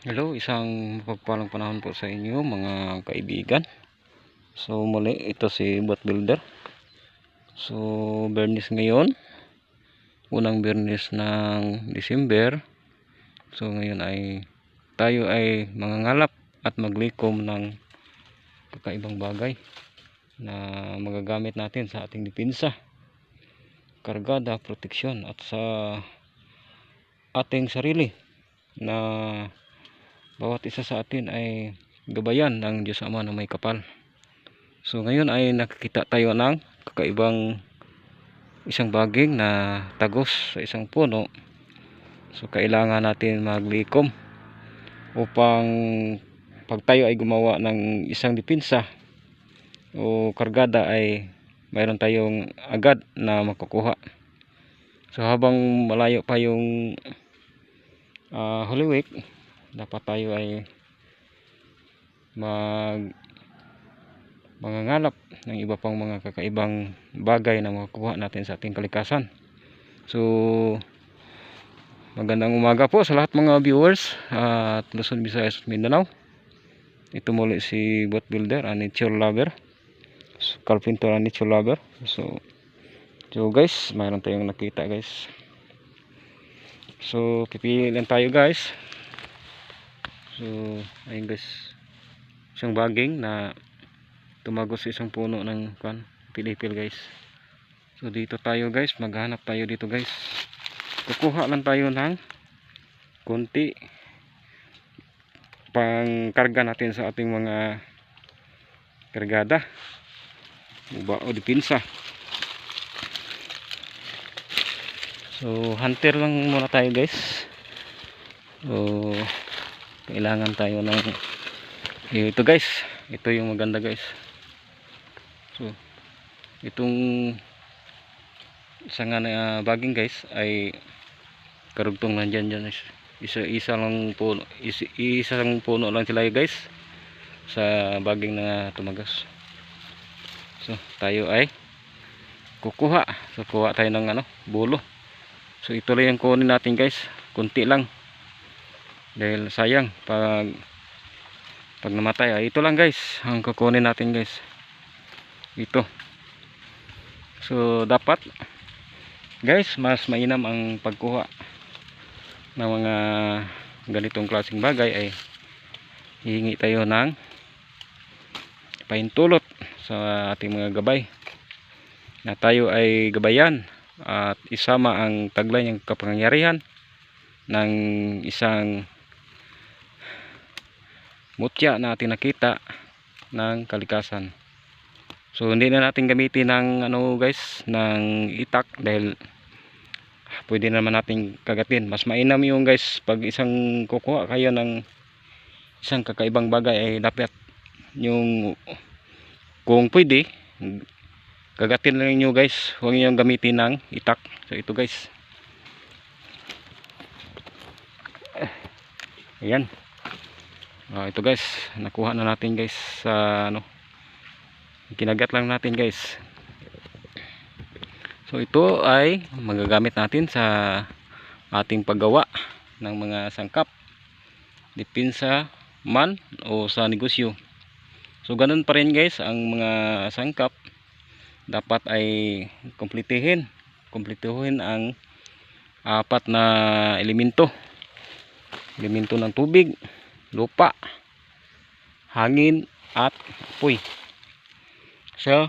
Hello, isang mapagpalang panahon po sa inyo mga kaibigan. So muli, ito si Bot Builder. So Bernis ngayon, unang Bernis ng December. So ngayon ay tayo ay mangangalap at maglikom ng kakaibang bagay na magagamit natin sa ating depensa, kargada, proteksyon at sa ating sarili na bawat isa sa atin ay gabayan ng Diyos Ama na may kapal. So ngayon ay nakikita tayo ng kakaibang isang baging na tagos sa isang puno. So kailangan natin maglikom upang pag tayo ay gumawa ng isang depensa o kargada ay mayroon tayong agad na makukuha. So habang malayo pa yung uh, Holy Week, dapat tayo ay mag mangangalap ng iba pang mga kakaibang bagay na makukuha natin sa ating kalikasan. So magandang umaga po sa lahat mga viewers at Luzon, Visayas at Mindanao. Ito muli si Bot Builder, a nature lover. So, carpenter a nature lover. So So guys, mayroon tayong nakita guys. So pipili lang tayo guys. So ayun guys. Isang baging na tumagos sa isang puno ng kan pilipil guys. So dito tayo guys, maghanap tayo dito guys. Kukuha lang tayo ng konti pang karga natin sa ating mga kargada. Uba o dipinsa. So hunter lang muna tayo guys. So kailangan tayo ng ito guys. Ito yung maganda guys. So itong isang uh, baging guys ay karugtong nandyan dyan guys. Isa isa lang puno isa, isa puno lang sila guys sa baging na tumagas. So tayo ay kukuha. So kuha tayo ng ano, bulo. So ito lang yung kunin natin guys. Kunti lang. Dahil sayang pag pag namatay. Ah, ito lang guys. Ang kukunin natin guys. Ito. So dapat guys mas mainam ang pagkuha ng mga ganitong klaseng bagay ay hihingi tayo ng paintulot sa ating mga gabay na tayo ay gabayan at isama ang taglay ng kapangyarihan ng isang mutya na ating nakita ng kalikasan. So hindi na natin gamitin ng ano guys ng itak dahil pwede naman natin kagatin. Mas mainam yung guys pag isang kukuha kayo ng isang kakaibang bagay ay dapat yung kung pwede kagatin lang nyo guys. Huwag nyo gamitin ng itak. So ito guys. Ayan uh, ito guys nakuha na natin guys sa ano kinagat lang natin guys. So ito ay magagamit natin sa ating paggawa ng mga sangkap dipinsa man o sa negosyo. So ganun pa rin guys ang mga sangkap. Dapat ay kumplitihin kumplituhin ang apat na elemento. Elemento ng tubig lupa hangin at apoy so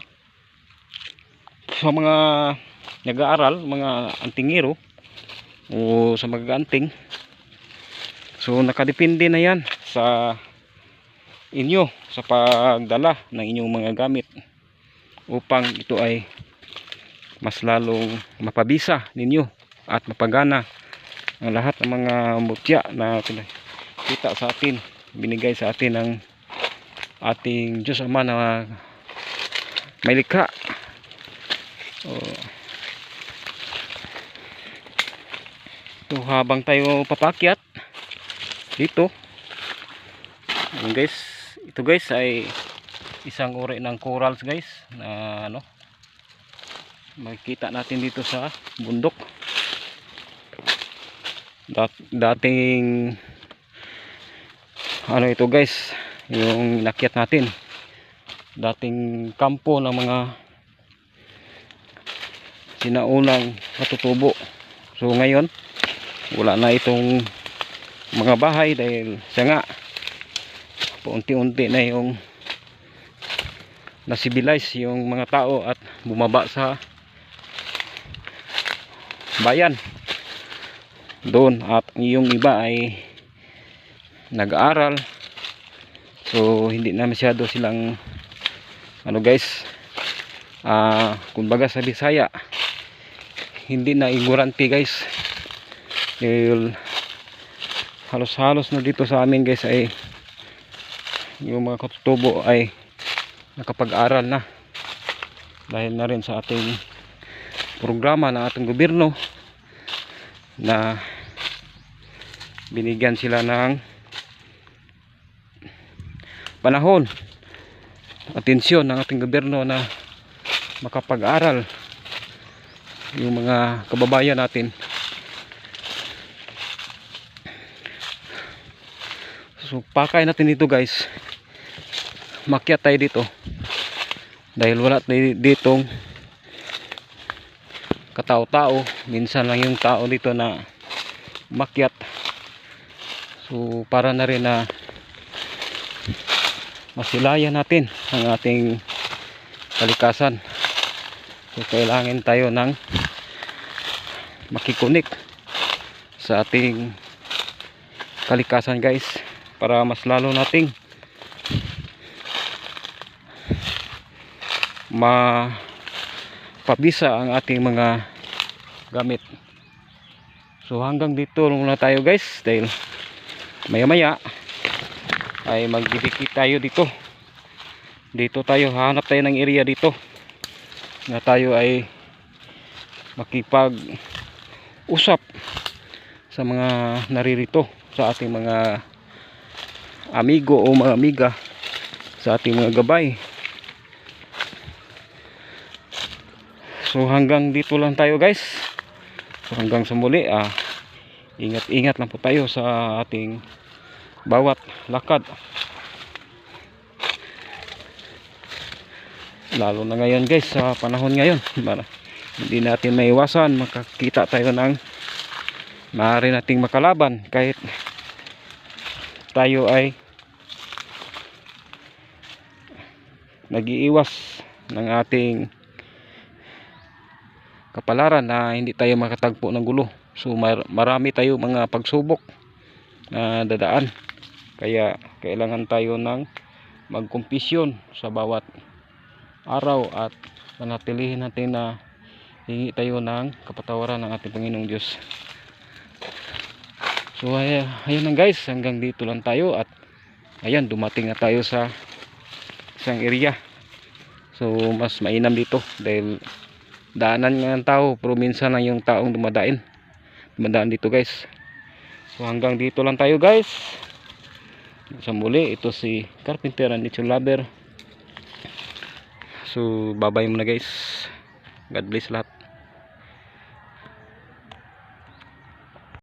sa mga nag-aaral mga antingero o sa mag-anting so nakadepende na yan sa inyo sa pagdala ng inyong mga gamit upang ito ay mas lalong mapabisa ninyo at mapagana ang lahat ng mga mutya na kita sa atin binigay sa atin ng ating Diyos Ama na may likha. Oh. so habang tayo papakyat dito. Guys. Ito guys ay isang uri ng corals guys na ano makikita natin dito sa bundok. Dat dating ano ito guys? Yung nakyat natin. Dating kampo ng mga sinaunang katutubo so ngayon wala na itong mga bahay dahil siya nga paunti-unti na yung nasibilize yung mga tao at bumaba sa bayan. Doon at yung iba ay nag-aaral. So hindi na masyado silang ano guys ah kumbaga sa Bisaya hindi na ignorante guys. Dahil halos-halos na dito sa amin guys ay yung mga katutubo ay nakapag-aral na. Dahil na rin sa ating programa ng ating gobyerno na binigyan sila ng panahon. Atensyon ng ating gobyerno na makapag-aral yung mga kababayan natin. So pakay natin dito guys. Makyat tayo dito. Dahil wala ditong katao-tao. Minsan lang yung tao dito na makyat. So para na rin na masilayan natin ang ating kalikasan. So kailangan tayo ng makikunik sa ating kalikasan guys para mas lalo nating mapabisa ang ating mga gamit. So hanggang dito muna tayo guys dahil maya maya ay magdidikit tayo dito. Dito tayo hanap tayo ng area dito. Na tayo ay makipag usap sa mga naririto sa ating mga amigo o mga amiga sa ating mga gabay. So hanggang dito lang tayo guys. So hanggang sa muli ah, ingat ingat lang po tayo sa ating bawat lakad. Lalo na ngayon guys sa panahon ngayon. Para hindi natin maiwasan. Makakita tayo ng maaari nating makalaban kahit tayo ay nagiiwas ng ating kapalaran na hindi tayo makatagpo ng gulo. So mar marami tayo mga pagsubok na dadaan kaya kailangan tayo ng magkumpisyon sa bawat araw at manatilihin natin na hingi tayo ng kapatawaran ng ating Panginoong Diyos. So ay, ayun lang guys hanggang dito lang tayo at ayan dumating na tayo sa isang area. So mas mainam dito dahil daanan nga ng tao pero minsan lang yung taong dumadain dumadaan dito guys. So hanggang dito lang tayo guys sa muli ito si Carpenter and Nature Lover. So babay muna guys. God bless lahat